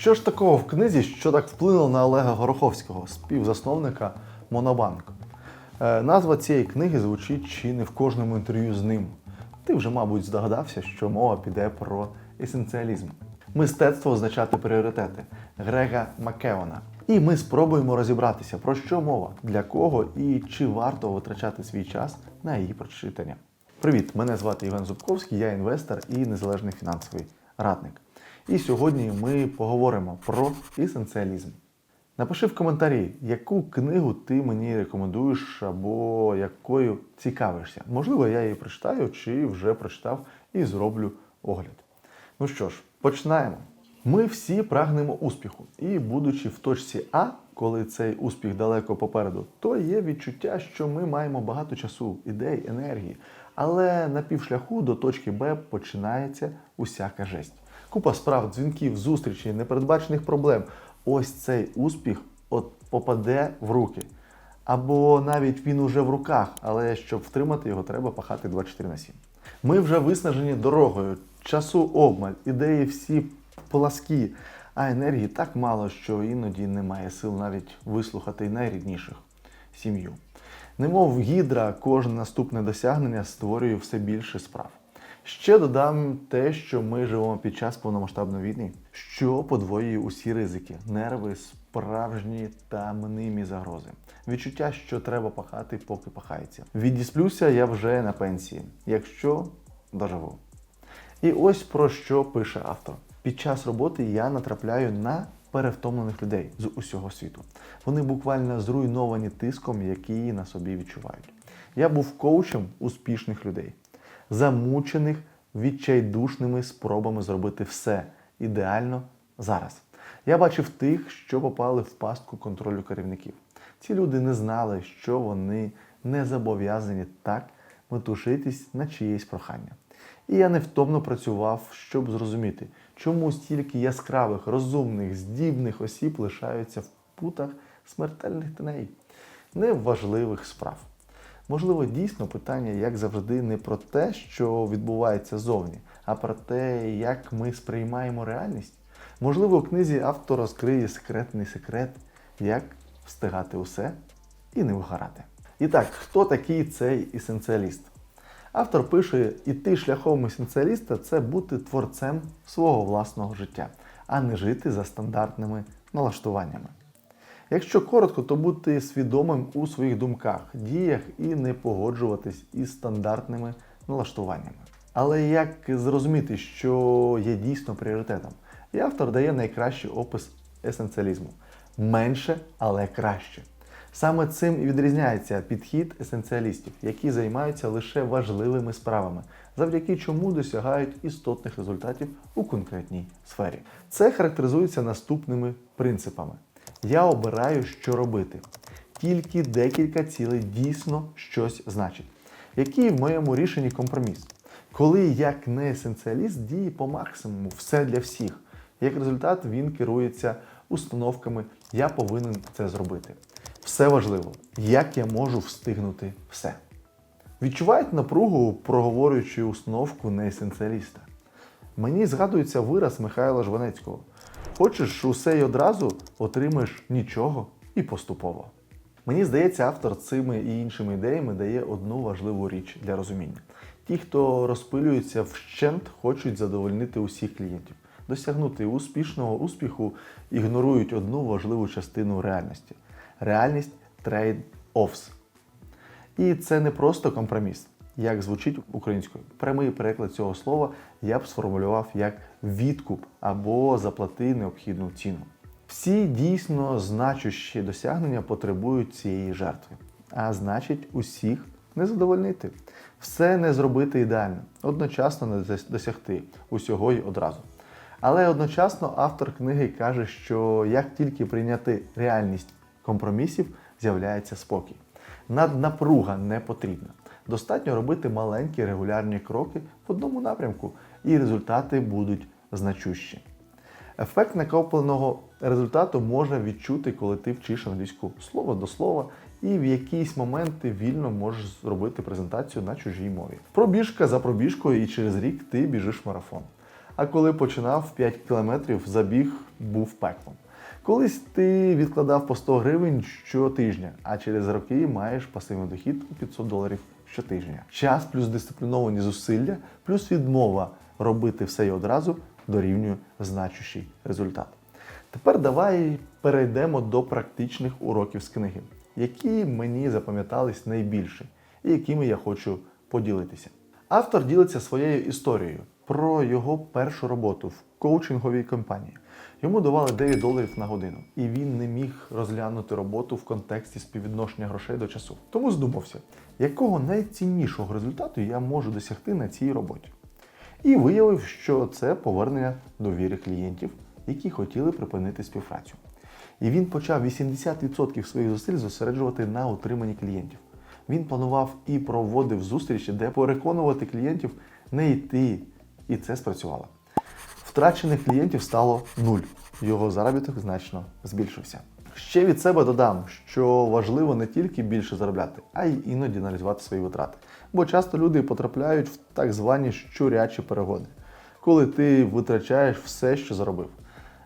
Що ж такого в книзі, що так вплинуло на Олега Гороховського, співзасновника Монобанк? Е, назва цієї книги звучить чи не в кожному інтерв'ю з ним. Ти вже, мабуть, здогадався, що мова піде про есенціалізм. Мистецтво означати пріоритети Грега Макеона. І ми спробуємо розібратися, про що мова, для кого і чи варто витрачати свій час на її прочитання. Привіт, мене звати Іван Зубковський, я інвестор і незалежний фінансовий радник. І сьогодні ми поговоримо про есенціалізм. Напиши в коментарі, яку книгу ти мені рекомендуєш або якою цікавишся. Можливо, я її прочитаю чи вже прочитав і зроблю огляд. Ну що ж, починаємо. Ми всі прагнемо успіху, і будучи в точці А, коли цей успіх далеко попереду, то є відчуття, що ми маємо багато часу, ідей, енергії. Але на півшляху до точки Б починається усяка жесть. Купа справ, дзвінків, зустрічей, непередбачених проблем. Ось цей успіх от попаде в руки. Або навіть він уже в руках, але щоб втримати його, треба пахати 24 на 7. Ми вже виснажені дорогою, часу обмаль, ідеї всі пласкі, а енергії так мало, що іноді немає сил навіть вислухати найрідніших сім'ю. Немов гідра, кожне наступне досягнення створює все більше справ. Ще додам те, що ми живемо під час повномасштабної війни, що подвоює усі ризики, нерви, справжні та мнимі загрози. Відчуття, що треба пахати, поки пахається. Відісплюся я вже на пенсії, якщо доживу. І ось про що пише автор. Під час роботи я натрапляю на перевтомлених людей з усього світу. Вони буквально зруйновані тиском, який на собі відчувають. Я був коучем успішних людей, замучених відчайдушними спробами зробити все ідеально зараз. Я бачив тих, що попали в пастку контролю керівників. Ці люди не знали, що вони не зобов'язані так метушитись на чиєсь прохання. І я невтомно працював, щоб зрозуміти, чому стільки яскравих, розумних, здібних осіб лишаються в путах смертельних теней, неважливих справ. Можливо, дійсно питання, як завжди, не про те, що відбувається зовні, а про те, як ми сприймаємо реальність. Можливо, у книзі автор розкриє секретний секрет, як встигати усе і не вигорати. І так, хто такий цей есенціаліст? Автор пише: іти шляхом есенціаліста це бути творцем свого власного життя, а не жити за стандартними налаштуваннями. Якщо коротко, то бути свідомим у своїх думках, діях і не погоджуватись із стандартними налаштуваннями. Але як зрозуміти, що є дійсно пріоритетом? І автор дає найкращий опис есенціалізму: менше, але краще. Саме цим і відрізняється підхід есенціалістів, які займаються лише важливими справами, завдяки чому досягають істотних результатів у конкретній сфері. Це характеризується наступними принципами: я обираю, що робити. Тільки декілька цілей дійсно щось значить. Який в моєму рішенні компроміс? Коли як не есенціаліст діє по максимуму, все для всіх. Як результат, він керується установками Я повинен це зробити. Все важливо, як я можу встигнути все. Відчувають напругу, проговорюючи установку не есенціаліста. Мені згадується вираз Михайла Жванецького: хочеш усе й одразу, отримаєш нічого і поступово. Мені здається, автор цими і іншими ідеями дає одну важливу річ для розуміння. Ті, хто розпилюється вщент, хочуть задовольнити усіх клієнтів. Досягнути успішного успіху ігнорують одну важливу частину реальності реальність trade-offs. І це не просто компроміс, як звучить українською. Прямий переклад цього слова я б сформулював як відкуп або заплати необхідну ціну. Всі дійсно значущі досягнення потребують цієї жертви, а значить, усіх не задовольнити. Все не зробити ідеально, одночасно не досягти усього й одразу. Але одночасно автор книги каже, що як тільки прийняти реальність компромісів, з'являється спокій. Наднапруга не потрібна. Достатньо робити маленькі регулярні кроки в одному напрямку, і результати будуть значущі. Ефект накопленого результату можна відчути, коли ти вчиш англійську слово до слова, і в якийсь момент ти вільно можеш зробити презентацію на чужій мові. Пробіжка за пробіжкою, і через рік ти біжиш марафон. А коли починав 5 кілометрів, забіг був пеклом. Колись ти відкладав по 100 гривень щотижня, а через роки маєш пасивний дохід у 500 доларів щотижня. Час плюс дисципліновані зусилля, плюс відмова робити все і одразу дорівнює значущий результат. Тепер давай перейдемо до практичних уроків з книги, які мені запам'ятались найбільше і якими я хочу поділитися. Автор ділиться своєю історією про його першу роботу в коучинговій компанії. Йому давали 9 доларів на годину, і він не міг розглянути роботу в контексті співвідношення грошей до часу. Тому здумався, якого найціннішого результату я можу досягти на цій роботі. І виявив, що це повернення довіри клієнтів, які хотіли припинити співпрацю. І він почав 80% своїх зусиль зосереджувати на утриманні клієнтів. Він планував і проводив зустрічі, де переконувати клієнтів не йти, і це спрацювало. Втрачених клієнтів стало нуль. Його заробіток значно збільшився. Ще від себе додам, що важливо не тільки більше заробляти, а й іноді аналізувати свої витрати. Бо часто люди потрапляють в так звані щурячі перегоди, коли ти витрачаєш все, що заробив.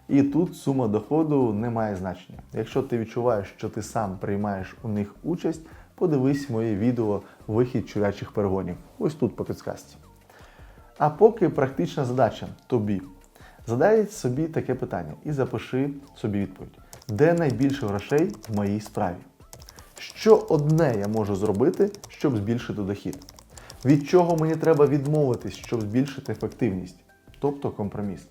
І тут сума доходу не має значення. Якщо ти відчуваєш, що ти сам приймаєш у них участь, подивись моє відео Вихід чурячих перегонів. Ось тут по підсказці. А поки практична задача тобі. Задай собі таке питання і запиши собі відповідь. Де найбільше грошей в моїй справі? Що одне я можу зробити, щоб збільшити дохід? Від чого мені треба відмовитись, щоб збільшити ефективність? Тобто компроміс.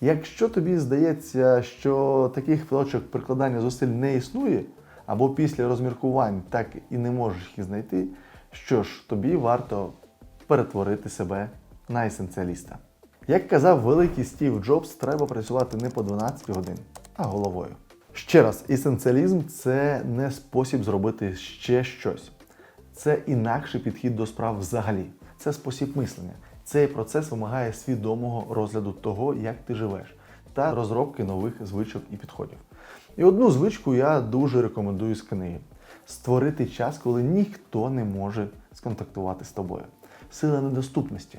Якщо тобі здається, що таких точок прикладання зусиль не існує, або після розміркувань так і не можеш їх знайти, що ж, тобі варто перетворити себе на есенціаліста. Як казав великий Стів Джобс, треба працювати не по 12 годин, а головою. Ще раз, есенціалізм це не спосіб зробити ще щось. Це інакший підхід до справ взагалі. Це спосіб мислення. Цей процес вимагає свідомого розгляду того, як ти живеш, та розробки нових звичок і підходів. І одну звичку я дуже рекомендую з книги: створити час, коли ніхто не може сконтактувати з тобою. Сила недоступності.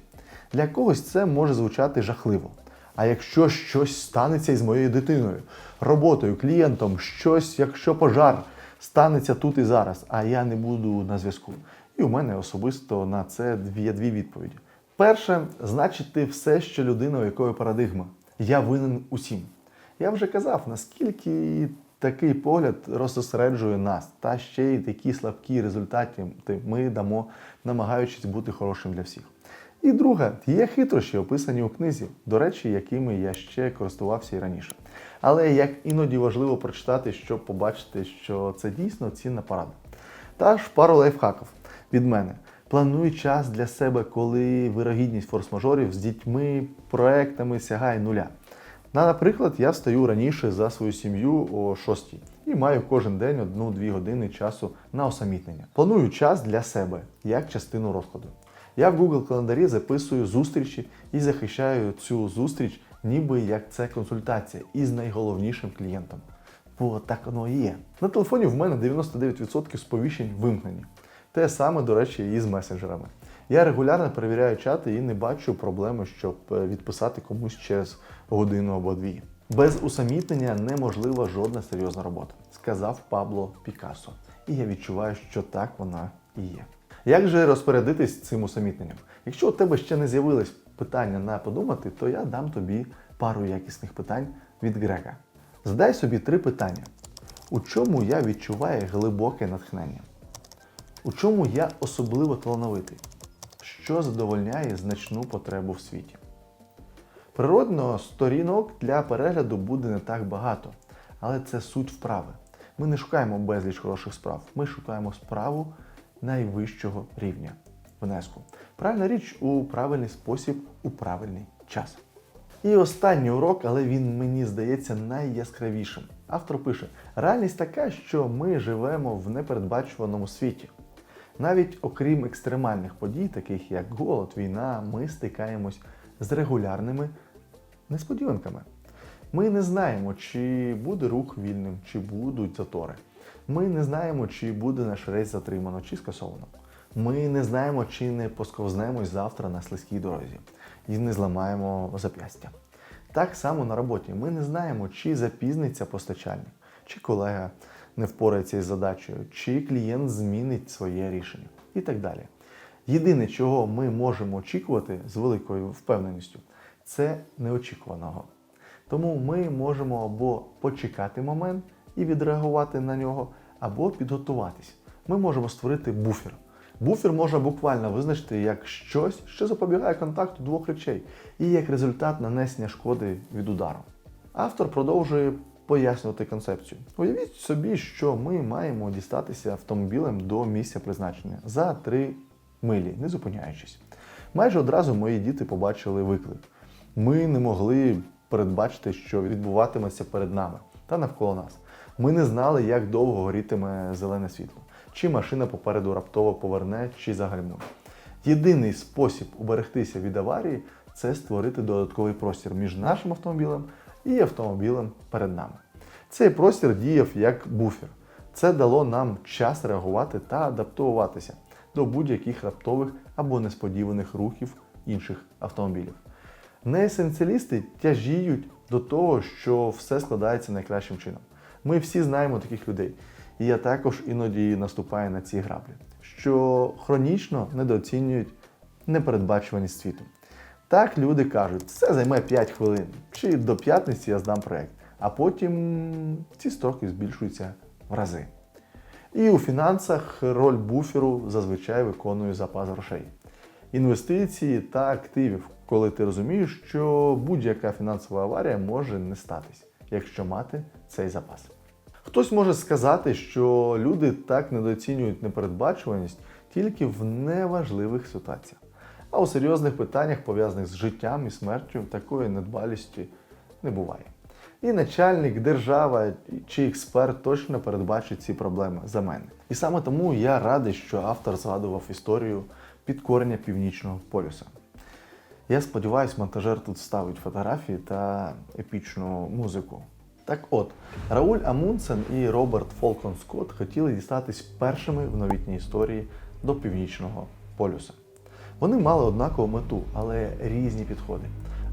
Для когось це може звучати жахливо. А якщо щось станеться із моєю дитиною, роботою, клієнтом, щось, якщо пожар станеться тут і зараз, а я не буду на зв'язку. І у мене особисто на це є дві відповіді. Перше, значити все, що людина, у якої парадигма. Я винен усім. Я вже казав, наскільки такий погляд розсереджує нас, та ще й такі слабкі результати ми дамо, намагаючись бути хорошим для всіх. І друге, є хитрощі, описані у книзі, до речі, якими я ще користувався і раніше. Але як іноді важливо прочитати, щоб побачити, що це дійсно цінна порада. Та ж пару лайфхаків від мене. Плануй час для себе, коли вирогідність форс-мажорів з дітьми, проектами сягає нуля. Наприклад, я встаю раніше за свою сім'ю о 6 і маю кожен день одну-дві години часу на осамітнення. Планую час для себе як частину розкладу. Я в Google календарі записую зустрічі і захищаю цю зустріч, ніби як це консультація із найголовнішим клієнтом. Бо так воно і є. На телефоні в мене 99% сповіщень вимкнені. Те саме, до речі, і з месенджерами. Я регулярно перевіряю чати і не бачу проблеми, щоб е, відписати комусь через годину або дві. Без усамітнення неможлива жодна серйозна робота, сказав Пабло Пікассо. І я відчуваю, що так вона і є. Як же розпорядитись цим усамітненням? Якщо у тебе ще не з'явилось питання на подумати, то я дам тобі пару якісних питань від Грека. Задай собі три питання: у чому я відчуваю глибоке натхнення? У чому я особливо талановитий? Що задовольняє значну потребу в світі? Природно, сторінок для перегляду буде не так багато, але це суть вправи. Ми не шукаємо безліч хороших справ, ми шукаємо справу найвищого рівня внеску. Правильна річ у правильний спосіб, у правильний час. І останній урок, але він мені здається найяскравішим. Автор пише: реальність така, що ми живемо в непередбачуваному світі. Навіть окрім екстремальних подій, таких як голод, війна, ми стикаємось з регулярними несподіванками. Ми не знаємо, чи буде рух вільним, чи будуть затори. Ми не знаємо, чи буде наш рейс затримано, чи скасовано. Ми не знаємо, чи не посковзнемось завтра на слизькій дорозі. і не зламаємо зап'ястя. Так само на роботі ми не знаємо, чи запізниться постачальник, чи колега не впорається із задачею, чи клієнт змінить своє рішення і так далі. Єдине, чого ми можемо очікувати з великою впевненістю, це неочікуваного. Тому ми можемо або почекати момент і відреагувати на нього, або підготуватись. Ми можемо створити буфер. Буфер можна буквально визначити як щось, що запобігає контакту двох речей, і як результат нанесення шкоди від удару. Автор продовжує пояснювати концепцію. Уявіть собі, що ми маємо дістатися автомобілем до місця призначення за 3 милі, не зупиняючись. Майже одразу мої діти побачили виклик. Ми не могли передбачити, що відбуватиметься перед нами та навколо нас. Ми не знали, як довго горітиме зелене світло, чи машина попереду раптово поверне, чи загальмує. Єдиний спосіб уберегтися від аварії це створити додатковий простір між нашим автомобілем і автомобілем перед нами. Цей простір діяв як буфер. Це дало нам час реагувати та адаптуватися до будь-яких раптових або несподіваних рухів інших автомобілів. Неесенціалісти тяжіють до того, що все складається найкращим чином. Ми всі знаємо таких людей, і я також іноді наступаю на ці граблі, що хронічно недооцінюють непередбачуваність світу. Так люди кажуть, це займе 5 хвилин, чи до п'ятниці я здам проект, а потім ці строки збільшуються в рази. І у фінансах роль буферу зазвичай виконує запас грошей, інвестиції та активів, коли ти розумієш, що будь-яка фінансова аварія може не статись, якщо мати цей запас. Хтось може сказати, що люди так недооцінюють непередбачуваність тільки в неважливих ситуаціях. А у серйозних питаннях, пов'язаних з життям і смертю, такої недбалості не буває. І начальник, держава чи експерт точно передбачить ці проблеми за мене. І саме тому я радий, що автор згадував історію підкорення північного полюса. Я сподіваюся, монтажер тут ставить фотографії та епічну музику. Так от, Рауль Амундсен і Роберт Фолкон Скотт хотіли дістатись першими в новітній історії до північного полюса. Вони мали однакову мету, але різні підходи.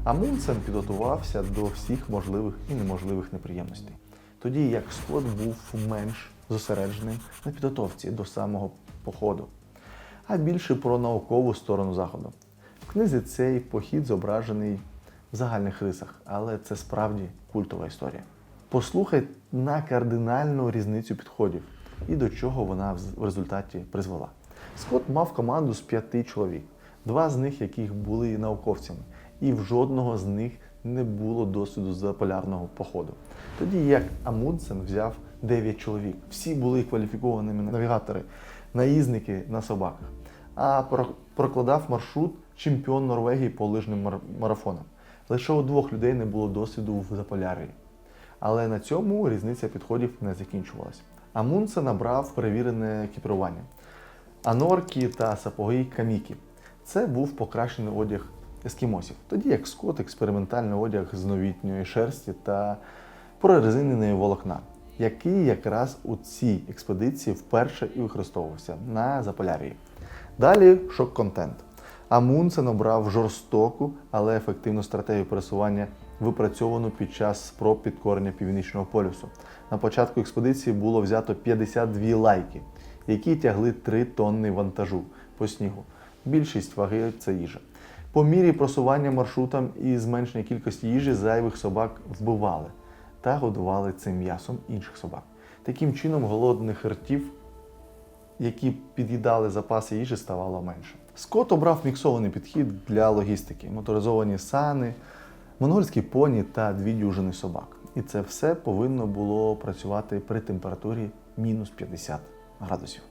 Амундсен підготувався до всіх можливих і неможливих неприємностей, тоді як Скотт був менш зосередженим на підготовці до самого походу, а більше про наукову сторону заходу. В книзі цей похід зображений в загальних рисах, але це справді культова історія. Послухай на кардинальну різницю підходів і до чого вона в результаті призвела. Скотт мав команду з п'яти чоловік, два з них яких були науковцями, і в жодного з них не було досвіду з полярного походу. Тоді як Амундсен взяв 9 чоловік. Всі були кваліфікованими навігатори, наїзники на собаках, а прокладав маршрут чемпіон Норвегії по лижним марафонам. Лише у двох людей не було досвіду в Заполяр'ї. Але на цьому різниця підходів не закінчувалась. Амундсен набрав перевірене екіпірування. Анорки та сапоги каміки. Це був покращений одяг ескімосів, тоді як Скот експериментальний одяг з новітньої шерсті та прорезиненої волокна, який якраз у цій експедиції вперше і використовувався на Заполяр'ї. Далі шок-контент. Амундсен обрав жорстоку, але ефективну стратегію пересування, випрацьовану під час спроб підкорення північного полюсу. На початку експедиції було взято 52 лайки, які тягли 3 тонни вантажу по снігу. Більшість ваги це їжа. По мірі просування маршрутом і зменшення кількості їжі зайвих собак вбивали та годували цим м'ясом інших собак. Таким чином, голодних ртів які під'їдали запаси їжі, ставало менше. Скотт обрав міксований підхід для логістики: моторизовані сани, монгольські поні та дві дюжини собак. І це все повинно було працювати при температурі мінус 50 градусів.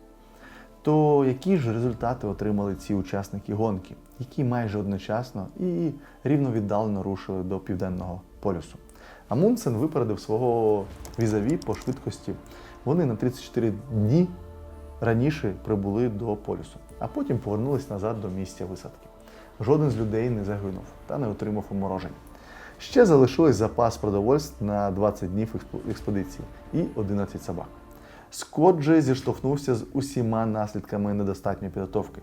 То які ж результати отримали ці учасники гонки, які майже одночасно і рівно віддалено рушили до південного полюсу? Амундсен випередив свого візаві по швидкості. Вони на 34 дні раніше прибули до полюсу, а потім повернулись назад до місця висадки. Жоден з людей не загинув та не отримав уморожень. Ще залишилось запас продовольств на 20 днів експедиції і 11 собак. Скотт же зіштовхнувся з усіма наслідками недостатньої підготовки.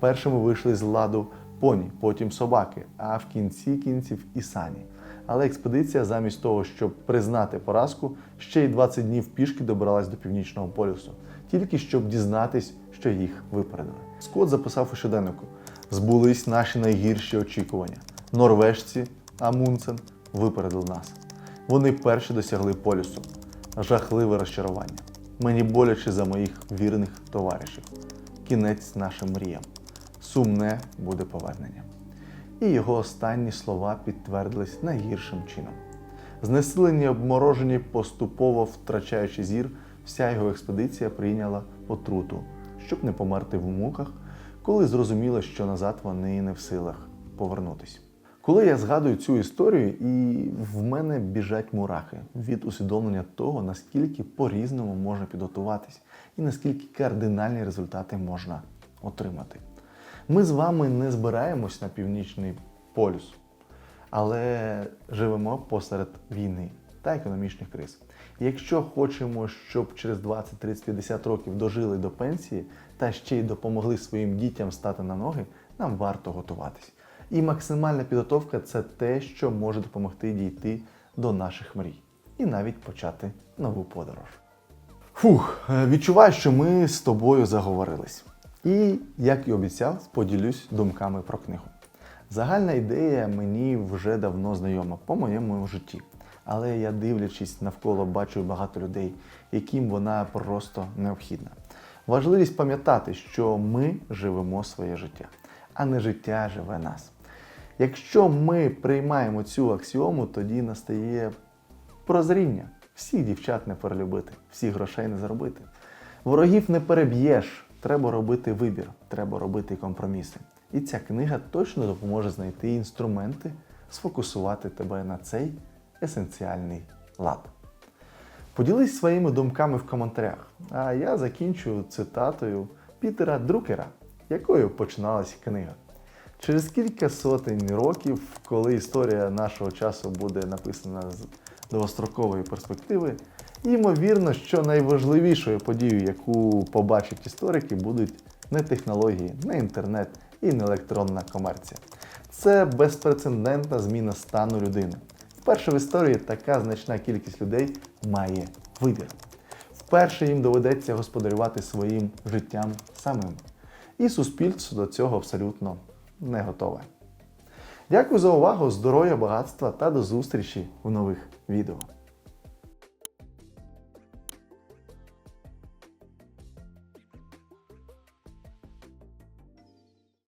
Першими вийшли з ладу поні, потім собаки, а в кінці кінців і сані. Але експедиція, замість того, щоб признати поразку, ще й 20 днів пішки добралась до північного полюсу, тільки щоб дізнатись, що їх випередили. Скотт записав у щоденнику: збулись наші найгірші очікування. Норвежці Амундсен випередили нас. Вони перші досягли полюсу. Жахливе розчарування. Мені боляче за моїх вірних товаришів. Кінець нашим мріям. Сумне буде повернення. І його останні слова підтвердились найгіршим чином. Знесилені обморожені, поступово втрачаючи зір, вся його експедиція прийняла отруту, щоб не померти в муках, коли зрозуміло, що назад вони не в силах повернутись. Коли я згадую цю історію, і в мене біжать мурахи від усвідомлення того, наскільки по-різному можна підготуватись і наскільки кардинальні результати можна отримати. Ми з вами не збираємось на північний полюс, але живемо посеред війни та економічних криз. Якщо хочемо, щоб через 20, 30, 50 років дожили до пенсії та ще й допомогли своїм дітям стати на ноги, нам варто готуватись. І максимальна підготовка це те, що може допомогти дійти до наших мрій і навіть почати нову подорож. Фух, е, відчуваю, що ми з тобою заговорились. І, як і обіцяв, поділюсь думками про книгу. Загальна ідея мені вже давно знайома по моєму житті. Але я, дивлячись навколо, бачу багато людей, яким вона просто необхідна. Важливість пам'ятати, що ми живемо своє життя, а не життя живе нас. Якщо ми приймаємо цю аксіому, тоді настає прозріння. Всіх дівчат не перелюбити, всіх грошей не заробити. Ворогів не переб'єш. Треба робити вибір, треба робити компроміси. І ця книга точно допоможе знайти інструменти, сфокусувати тебе на цей есенціальний лад. Поділись своїми думками в коментарях. А я закінчу цитатою Пітера Друкера, якою починалась книга. Через кілька сотень років, коли історія нашого часу буде написана з довгострокової перспективи, ймовірно, що найважливішою подією, яку побачать історики, будуть не технології, не інтернет і не електронна комерція. Це безпрецедентна зміна стану людини. Вперше в історії така значна кількість людей має вибір. Вперше їм доведеться господарювати своїм життям самим. І суспільство до цього абсолютно не готове. Дякую за увагу, здоров'я, багатства та до зустрічі в нових відео.